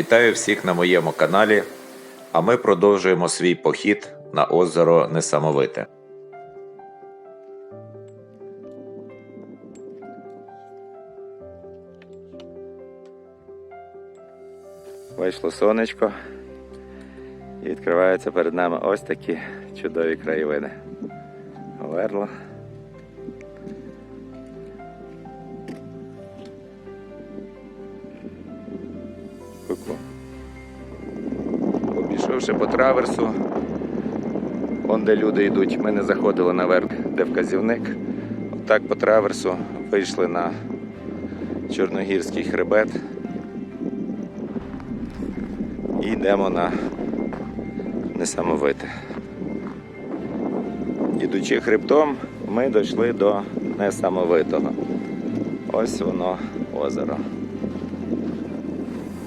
Вітаю всіх на моєму каналі, а ми продовжуємо свій похід на озеро Несамовите. Вийшло сонечко і відкриваються перед нами ось такі чудові краєвиди. Верло. Обійшовши по траверсу, вон де люди йдуть, ми не заходили наверх, де вказівник. Отак по траверсу вийшли на Чорногірський хребет. І йдемо на несамовите. Ідучи хребтом, ми дійшли до несамовитого. Ось воно озеро.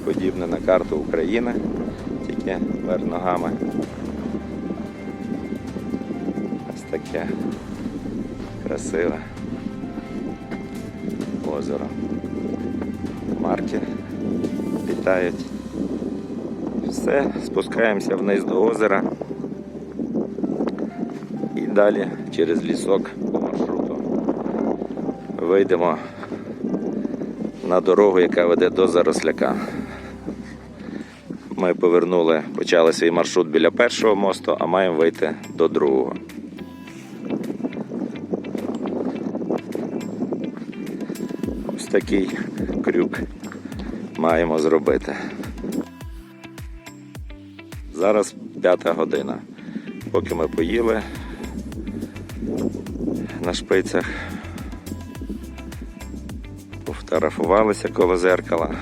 Подібне на карту України, тільки вверх ногами. Ось таке красиве озеро. Марки літають. Все, спускаємося вниз до озера і далі через лісок по маршруту вийдемо на дорогу, яка веде до Заросляка. Ми повернули, почали свій маршрут біля першого мосту, а маємо вийти до другого. Ось такий крюк маємо зробити. Зараз п'ята година. Поки ми поїли на шпицях, пофотографувалися коло зеркала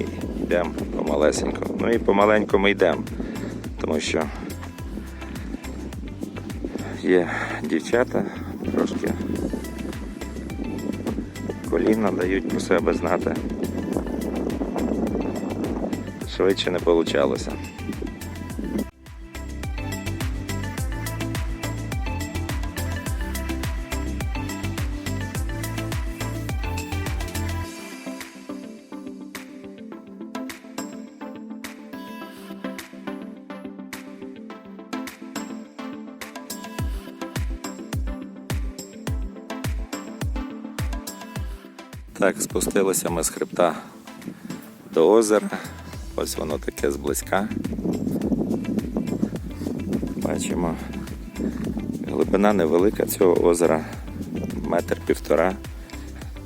і йдемо помалесенько. Ну і помаленьку ми йдемо, тому що є дівчата трошки коліна дають про себе знати. Швидше не вийшло. Так, спустилися ми з хребта до озера. Ось воно таке зблизька. Бачимо, глибина невелика цього озера, метр півтора.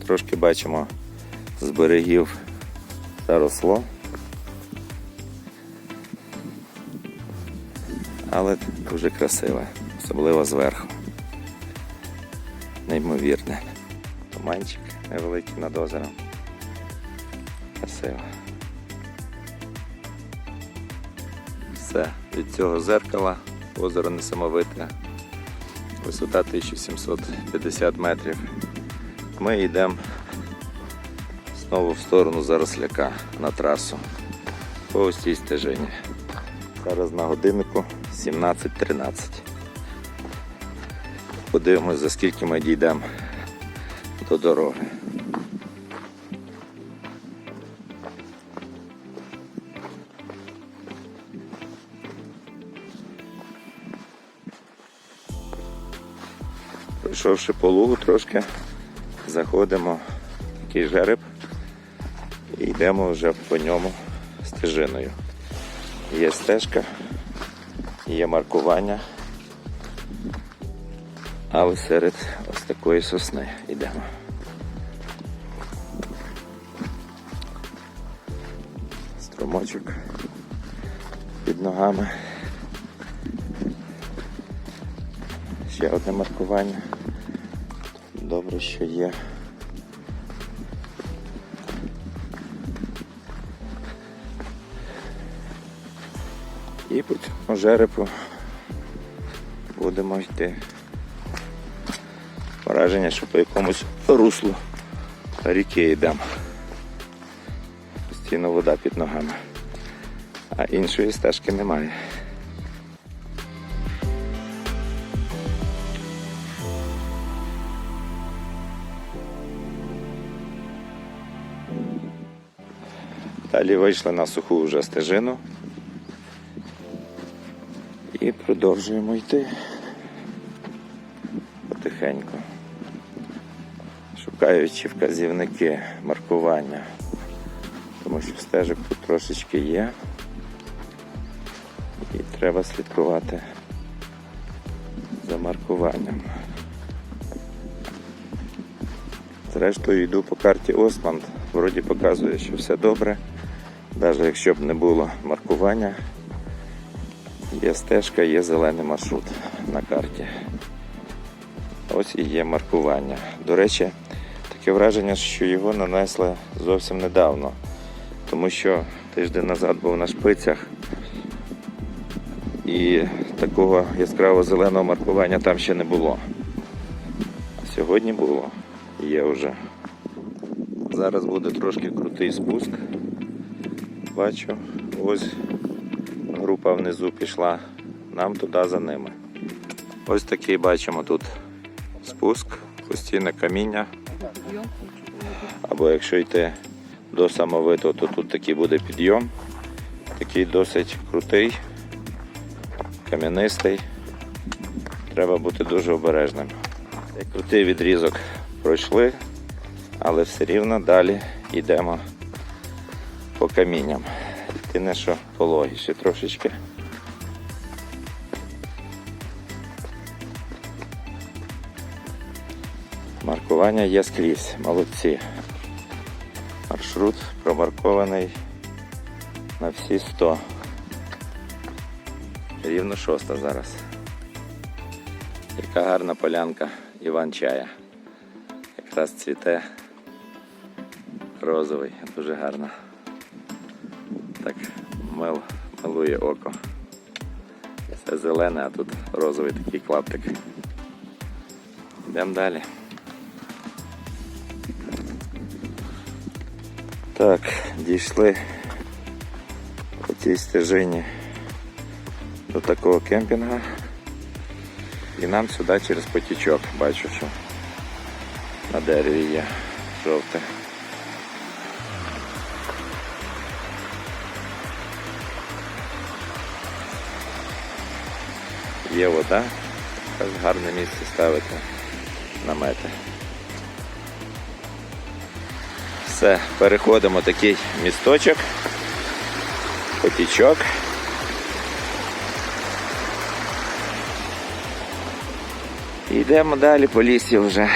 Трошки бачимо з берегів заросло. Але дуже красиве, особливо зверху. Неймовірне. Туманчик невеликий над озером. Красиво. Все, від цього зеркала озеро несамовите. Висота 1750 метрів. Ми йдемо знову в сторону Заросляка на трасу по ось цій стежині. Зараз на годиннику 17.13. Подивимось, за скільки ми дійдемо до дороги. Пройшовши по лугу трошки, заходимо в такий жереб і йдемо вже по ньому стежиною. Є стежка, є маркування, але серед ось такої сосни йдемо. Струмочок під ногами. Ще одне маркування. Добре, що є. І по цьому жерепу будемо йти. Враження, що по якомусь руслу ріки йдемо. Постійно вода під ногами. А іншої стежки немає. Далі вийшли на суху вже стежину. І продовжуємо йти потихеньку, шукаючи вказівники маркування, тому що стежок тут трошечки є. Треба слідкувати за маркуванням. Зрештою йду по карті Османд, вроді показує, що все добре. Навіть якщо б не було маркування, є стежка, є зелений маршрут на карті. Ось і є маркування. До речі, таке враження, що його нанесли зовсім недавно, тому що тиждень назад був на шпицях і такого яскраво зеленого маркування там ще не було. А сьогодні було. Є вже. Зараз буде трошки крутий спуск. Бачу, ось група внизу пішла. Нам туди за ними. Ось такий бачимо тут спуск, постійне каміння. Або якщо йти до самовитого, то тут такий буде підйом. Такий досить крутий, кам'янистий. Треба бути дуже обережним. Крутий відрізок пройшли, але все рівно далі йдемо по камінням. Єдине, що пологіше трошечки. Маркування є скрізь, молодці. Маршрут промаркований на всі 100. Рівно шоста зараз. Яка гарна полянка Іван Чая. Якраз цвіте розовий, дуже гарно. Так мил, милує око. Все зелене, а тут розовий такий клаптик. Йдемо далі. Так, дійшли по цій стежині до такого кемпінга. І нам сюди через потічок бачу, що на дереві є жовте. Є вода, якраз гарне місце ставити намети. Все, переходимо такий місточок, потічок. Йдемо далі по лісі вже.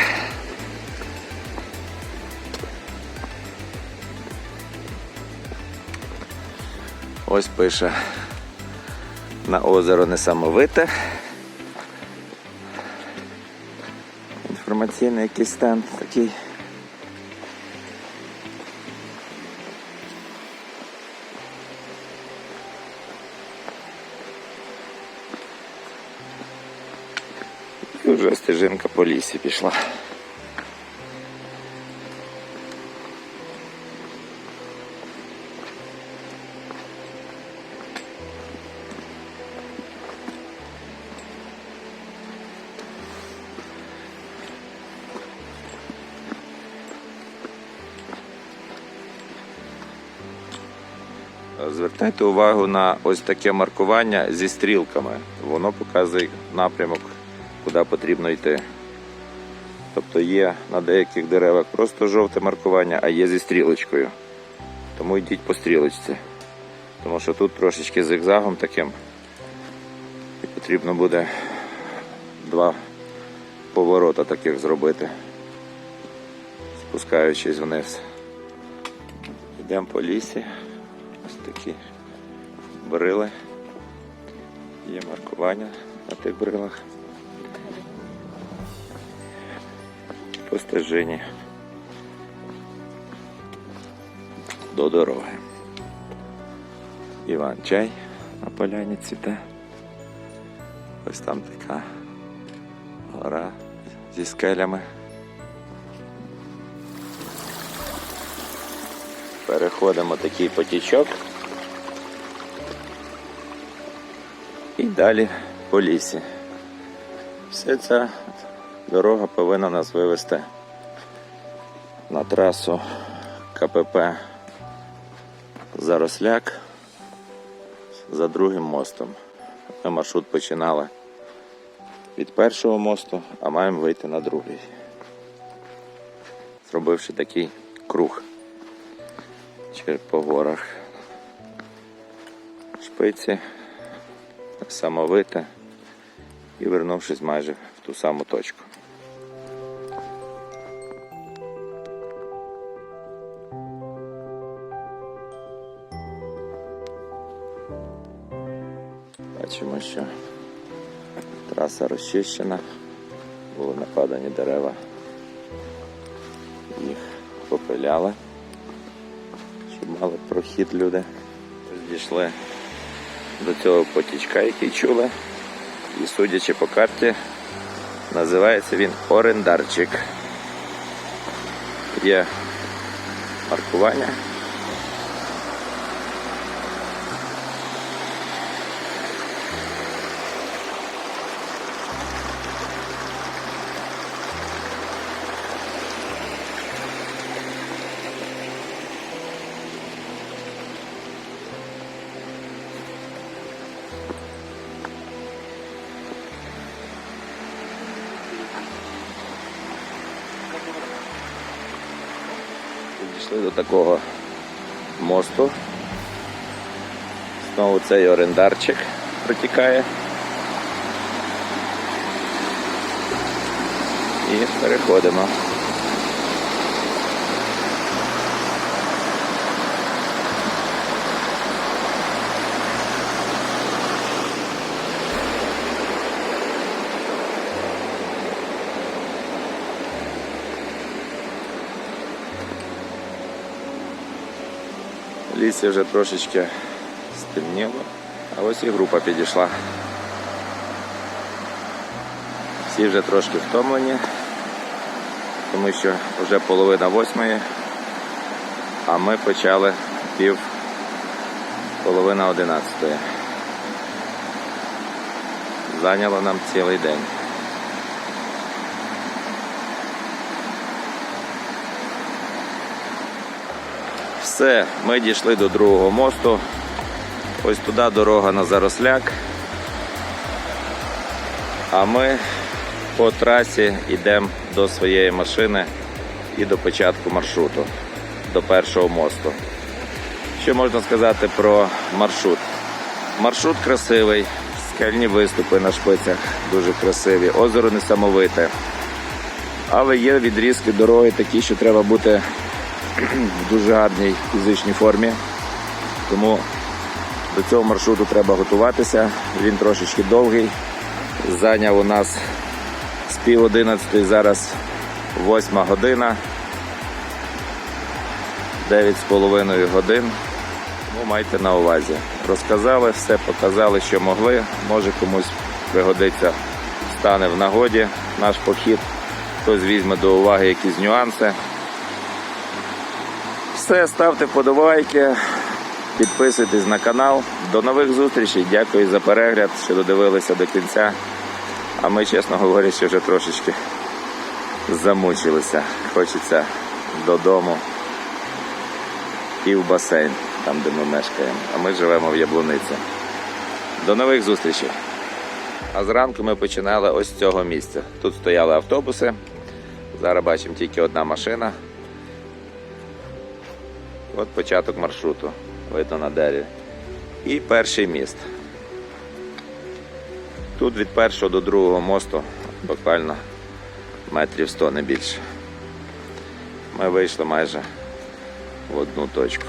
Ось пише на озеро Несамовите. Інформаційний якийсь стенд такий. І вже стежинка по лісі пішла. Звертайте увагу на ось таке маркування зі стрілками. Воно показує напрямок, куди потрібно йти. Тобто є на деяких деревах просто жовте маркування, а є зі стрілочкою. Тому йдіть по стрілочці. Тому що тут трошечки зигзагом таким. І потрібно буде два поворота таких зробити, спускаючись вниз. Йдемо по лісі. Ось такі брили. Є маркування на тих брилах. По до дороги. Іван чай на поляні цвіте. Ось там така гора зі скелями. Переходимо такий потічок. І далі по лісі. Вся ця дорога повинна нас вивести на трасу КПП Заросляк за другим мостом. Ми маршрут починали від першого мосту, а маємо вийти на другий. Зробивши такий круг по горах. Шпиці, самовите і вернувшись майже в ту саму точку. Що траса розчищена, були нападані дерева, їх попиляли, щоб мали прохід люди. Дійшли до цього потічка, який чули. І судячи по карті, називається він Орендарчик. Є маркування. Такого мосту. Знову цей орендарчик протікає. І переходимо. Лісі вже трошечки стемніло, а ось і група підійшла. Всі вже трошки втомлені, тому що вже половина восьмої, а ми почали пів половина одинадцятої. Зайняло нам цілий день. Все, ми дійшли до другого мосту. Ось туди дорога на Заросляк. А ми по трасі йдемо до своєї машини і до початку маршруту, до першого мосту. Що можна сказати про маршрут? Маршрут красивий, скельні виступи на шпицях дуже красиві, озеро несамовите. Але є відрізки дороги такі, що треба бути в дуже гарній фізичній формі. Тому до цього маршруту треба готуватися. Він трошечки довгий. Зайняв у нас з пів одинадцятої, зараз восьма година. Дев'ять з половиною годин. Тому майте на увазі. Розказали все, показали, що могли. Може комусь пригодиться, стане в нагоді наш похід. Хтось візьме до уваги якісь нюанси. Все, ставте вподобайки, підписуйтесь на канал. До нових зустрічей. Дякую за перегляд, що додивилися до кінця. А ми, чесно говорячи, вже трошечки замучилися. Хочеться додому і в басейн, там де ми мешкаємо. А ми живемо в Яблуниці. До нових зустрічей. А зранку ми починали ось з цього місця. Тут стояли автобуси. Зараз бачимо тільки одна машина. От початок маршруту, видно на дереві. І перший міст. Тут від першого до другого мосту буквально метрів 100 не більше. Ми вийшли майже в одну точку.